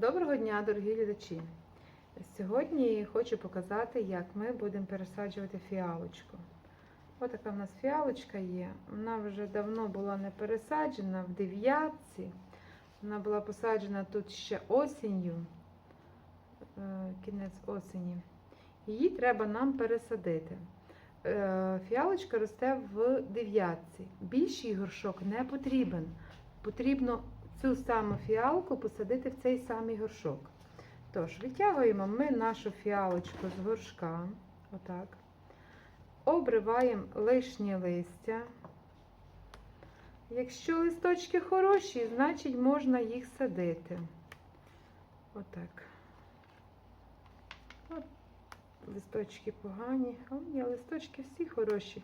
Доброго дня, дорогі глядачі! Сьогодні хочу показати, як ми будемо пересаджувати фіалочку. Ось така в нас фіалочка є. Вона вже давно була не пересаджена в дев'ятці. Вона була посаджена тут ще осінню, е, кінець осені. Її треба нам пересадити. Е, Фіалочка росте в дев'ятці. Більший горшок не потрібен. Потрібно цю саму фіалку посадити в цей самий горшок. Тож, витягуємо ми нашу фіалочку з горшка. Отак. Обриваємо лишнє листя. Якщо листочки хороші, значить можна їх садити. Отак. От листочки погані. А ні, листочки всі хороші.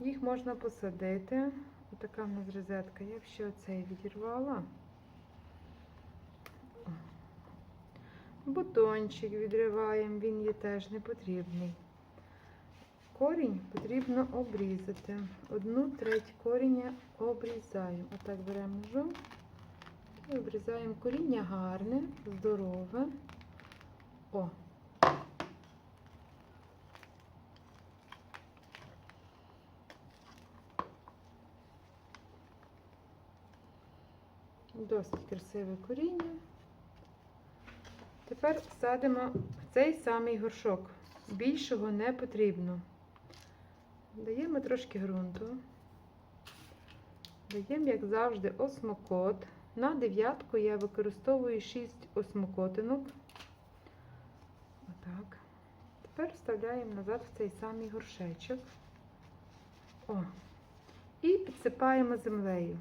Їх можна посадити. Отака в нас розетка. Я б ще оцей відірвала. Бутончик відриваємо, він є теж не потрібний. Корінь потрібно обрізати. Одну треть коріння обрізаємо. Отак беремо ножом і обрізаємо коріння гарне, здорове. О, Досить красиве коріння. Тепер садимо в цей самий горшок. Більшого не потрібно. Даємо трошки ґрунту. Даємо, як завжди, осмокот. На дев'ятку я використовую 6 осмокотинок. Отак. Тепер вставляємо назад в цей самий горшечок. О. І підсипаємо землею.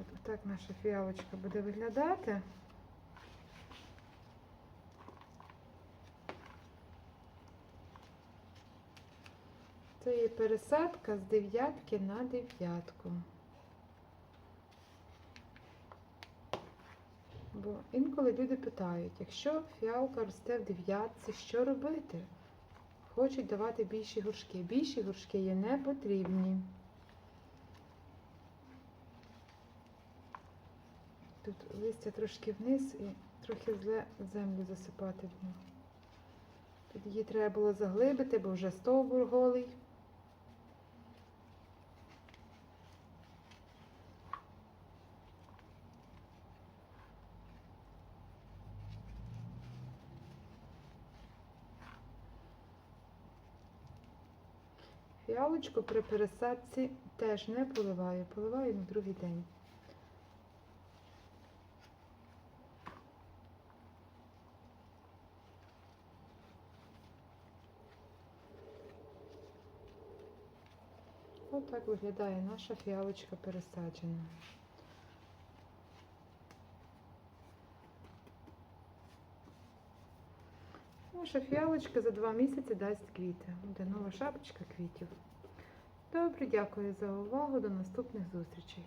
От так наша фіалочка буде виглядати. Це є пересадка з дев'ятки на дев'ятку. Бо інколи люди питають, якщо фіалка росте в дев'ятці, що робити? Хочуть давати більші горшки. Більші горшки є не потрібні. Тут листя трошки вниз і трохи зле землю засипати в нього. Тут її треба було заглибити, бо вже стовбур голий. Фіалочку при пересадці теж не поливаю, поливаю на другий день. Ось так виглядає наша фіалочка пересаджена. Наша фіалочка за два місяці дасть квіти. Буде нова шапочка квітів. Добре, дякую за увагу. До наступних зустрічей.